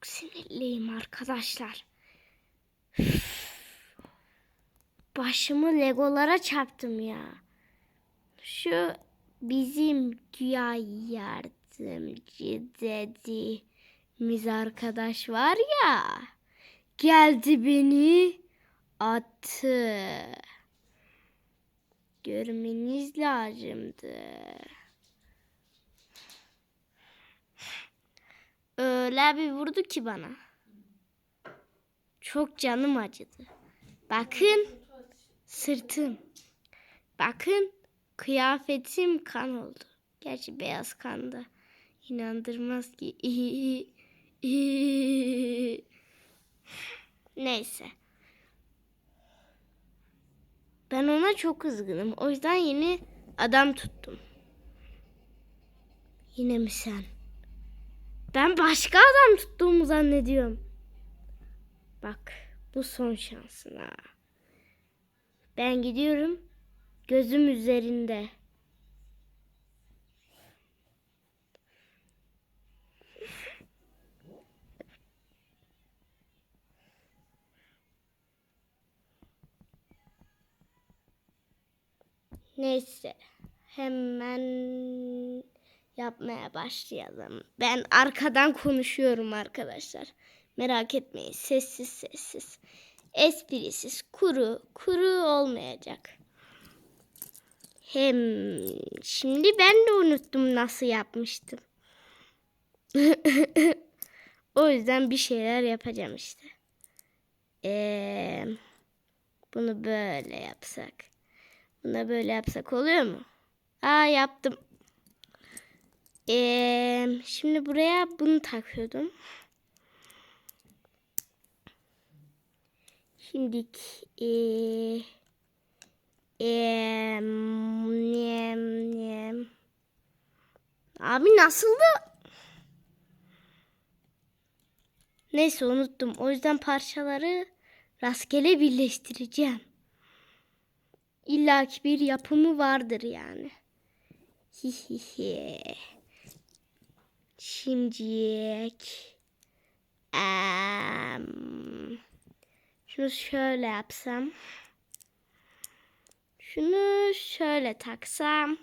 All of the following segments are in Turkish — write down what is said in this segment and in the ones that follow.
Çok sinirliyim arkadaşlar. Başımı legolara çarptım ya. Şu bizim güya yardımcı dediğimiz arkadaş var ya. Geldi beni attı. Görmeniz lazımdı. Öyle bir vurdu ki bana. Çok canım acıdı. Bakın sırtım. Bakın kıyafetim kan oldu. Gerçi beyaz kandı. İnandırmaz ki. Neyse. Ben ona çok kızgınım. O yüzden yeni adam tuttum. Yine mi sen? Ben başka adam tuttuğumu zannediyorum. Bak bu son şansın ha. Ben gidiyorum. Gözüm üzerinde. Neyse. Hemen yapmaya başlayalım. Ben arkadan konuşuyorum arkadaşlar. Merak etmeyin. Sessiz sessiz. Esprisiz. Kuru. Kuru olmayacak. Hem şimdi ben de unuttum nasıl yapmıştım. o yüzden bir şeyler yapacağım işte. Ee, bunu böyle yapsak. Buna böyle yapsak oluyor mu? Aa yaptım. Ee, şimdi buraya bunu takıyordum. Şimdi ee, ee, nem, nem. Abi nasıldı? Neyse unuttum. O yüzden parçaları rastgele birleştireceğim. İlla ki bir yapımı vardır yani. Hihihi. Şimdilik. Em, şunu şöyle yapsam. Şunu şöyle taksam.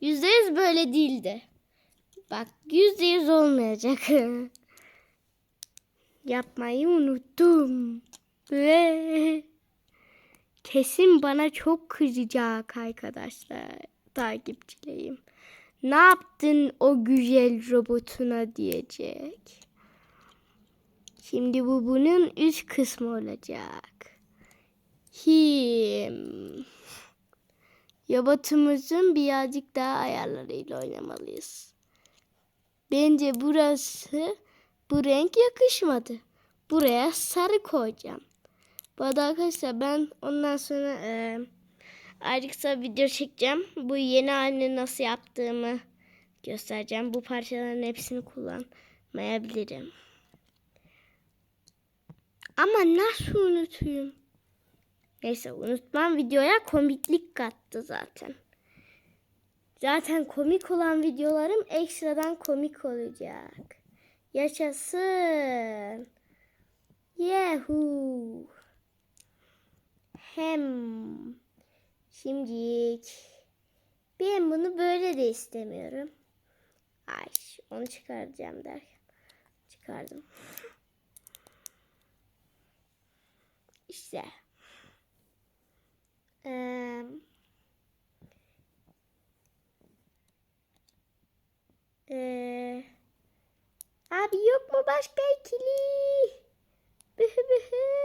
Yüzde yüz böyle değildi. Bak yüzde yüz olmayacak. Yapmayı unuttum. Kesin bana çok kızacak arkadaşlar. Takipçileyim. Ne yaptın o güzel robotuna diyecek. Şimdi bu bunun üst kısmı olacak. Him. Robotumuzun birazcık daha ayarlarıyla oynamalıyız. Bence burası bu renk yakışmadı. Buraya sarı koyacağım. Bu arada arkadaşlar ben ondan sonra e, ayrıca video çekeceğim. Bu yeni halini nasıl yaptığımı göstereceğim. Bu parçaların hepsini kullanmayabilirim. Ama nasıl unutayım? Neyse unutmam videoya komiklik kattı zaten. Zaten komik olan videolarım ekstradan komik olacak. Yaşasın. Yahoo. Hem şimdilik ben bunu böyle de istemiyorum. Ay onu çıkaracağım derken çıkardım. İşte. Ee, ee, abi yok mu başka ikili? Bühü bühü.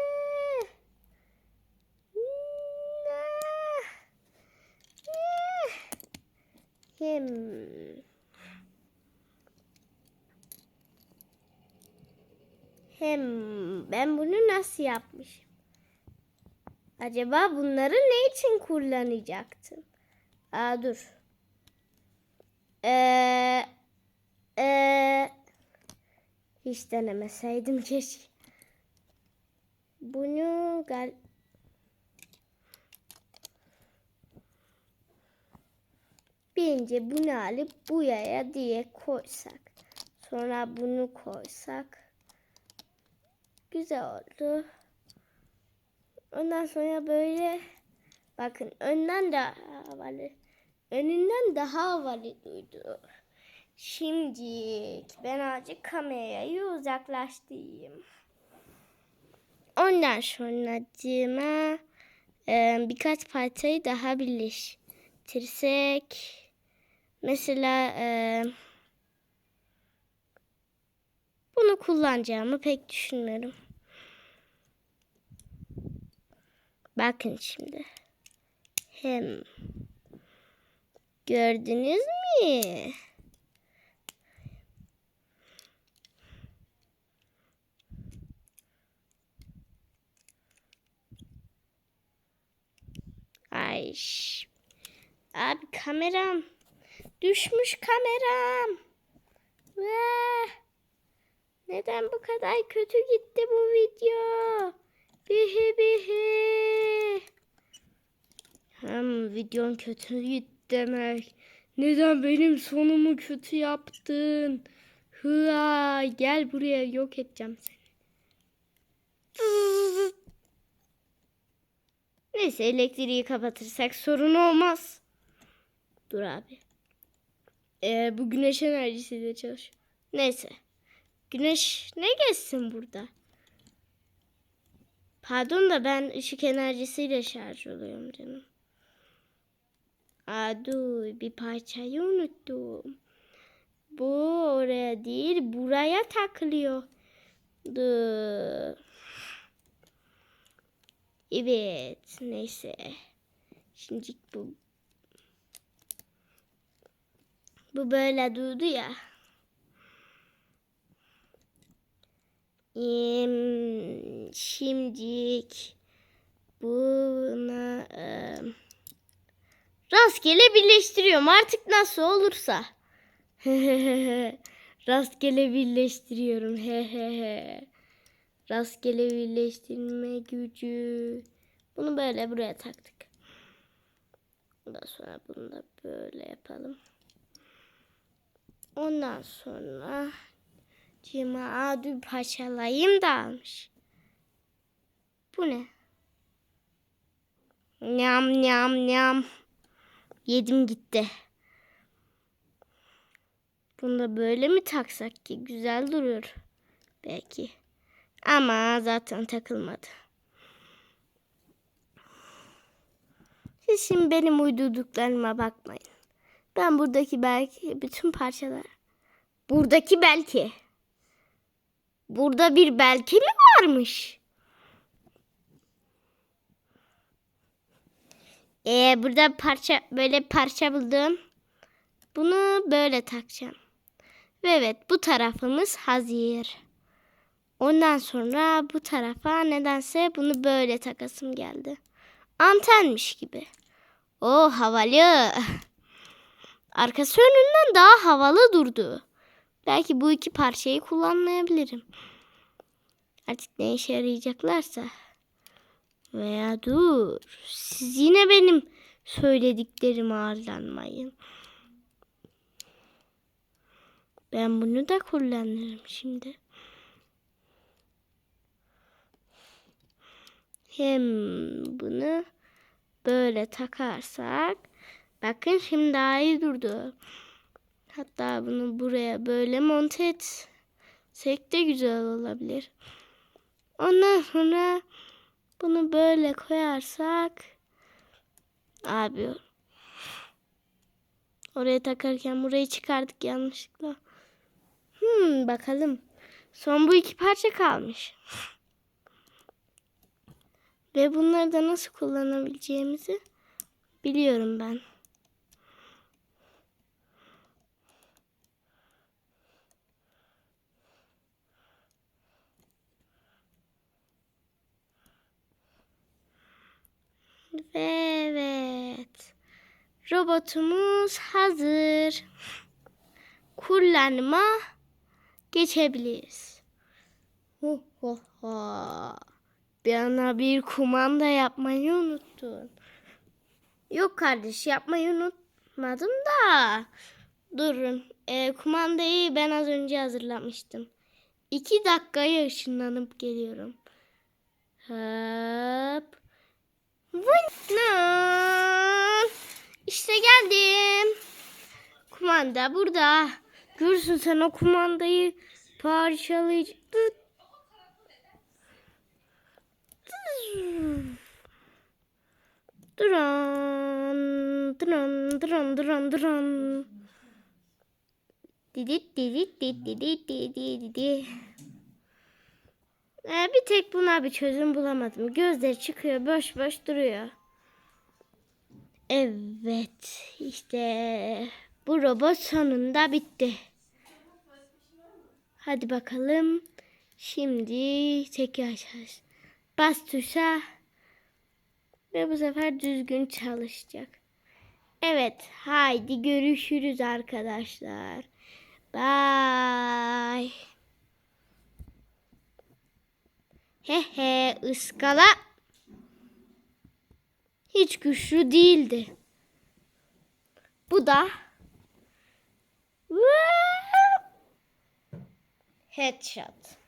Hem ben bunu nasıl yapmışım? Acaba bunları ne için kullanacaktım? Aa dur. Ee, ee, hiç denemeseydim keşke. Bunu gal Bence bunu alıp bu yaya diye koysak. Sonra bunu koysak. Güzel oldu. Ondan sonra böyle bakın önden de havalı. Önünden daha havalı duydu. Şimdi ben azıcık kamerayı uzaklaştırayım. Ondan sonra cima e, birkaç parçayı daha birleştirsek. Mesela e, bunu kullanacağımı pek düşünmüyorum. Bakın şimdi. Hem gördünüz mü? Ay. Abi kameram. Düşmüş kameram. Vah. Neden bu kadar kötü gitti bu video? Bihi bihi. Hem videon kötü gitti demek. Neden benim sonumu kötü yaptın? Hıa, gel buraya yok edeceğim seni. Neyse elektriği kapatırsak sorun olmaz. Dur abi. Ee, bu güneş enerjisiyle çalışıyor. Neyse. Güneş ne geçsin burada? Pardon da ben ışık enerjisiyle şarj oluyorum canım. Aa bir parçayı unuttum. Bu oraya değil buraya takılıyor. Dur. Evet neyse. Şimdi bu bu böyle durdu ya. Şimdilik buna rastgele birleştiriyorum artık nasıl olursa. rastgele birleştiriyorum. Hehehe. rastgele birleştirme gücü. Bunu böyle buraya taktık. Ondan sonra bunu da böyle yapalım. Ondan sonra Cima adu parçalayayım da almış. Bu ne? Nyam nyam nyam. Yedim gitti. Bunu da böyle mi taksak ki? Güzel durur. Belki. Ama zaten takılmadı. Siz şimdi benim uydurduklarıma bakmayın. Ben buradaki belki bütün parçalar. Buradaki belki. Burada bir belki mi varmış? Ee, burada parça böyle parça buldum. Bunu böyle takacağım. Ve evet bu tarafımız hazır. Ondan sonra bu tarafa nedense bunu böyle takasım geldi. Antenmiş gibi. O havalı. Arkası önünden daha havalı durdu. Belki bu iki parçayı kullanmayabilirim. Artık ne işe yarayacaklarsa. Veya dur. Siz yine benim söylediklerime ağırlanmayın. Ben bunu da kullanırım şimdi. Hem bunu böyle takarsak bakın şimdi daha iyi durdu. Hatta bunu buraya böyle monte etsek de güzel olabilir. Ondan sonra bunu böyle koyarsak abi oraya takarken burayı çıkardık yanlışlıkla. Hmm, bakalım. Son bu iki parça kalmış. Ve bunları da nasıl kullanabileceğimizi biliyorum ben. Ve evet. Robotumuz hazır. Kullanıma geçebiliriz. Ho ho. Bana bir kumanda yapmayı unuttun. Yok kardeş yapmayı unutmadım da. Durun. E, kumandayı ben az önce hazırlamıştım. iki dakikaya ışınlanıp geliyorum. Hop. Vın. İşte geldim. Kumanda burada. Görürsün sen o kumandayı parçalayacak. Duran, duran, duran, duran, duran. Didit, didit, didit, didit, didit, didit. Ee, bir tek buna bir çözüm bulamadım. Gözleri çıkıyor, boş boş duruyor. Evet, işte bu robot sonunda bitti. Hadi bakalım. Şimdi tekrar çalış. Bas tuşa. Ve bu sefer düzgün çalışacak. Evet, haydi görüşürüz arkadaşlar. Bye. He he ıskala. Hiç güçlü değildi. Bu da Headshot.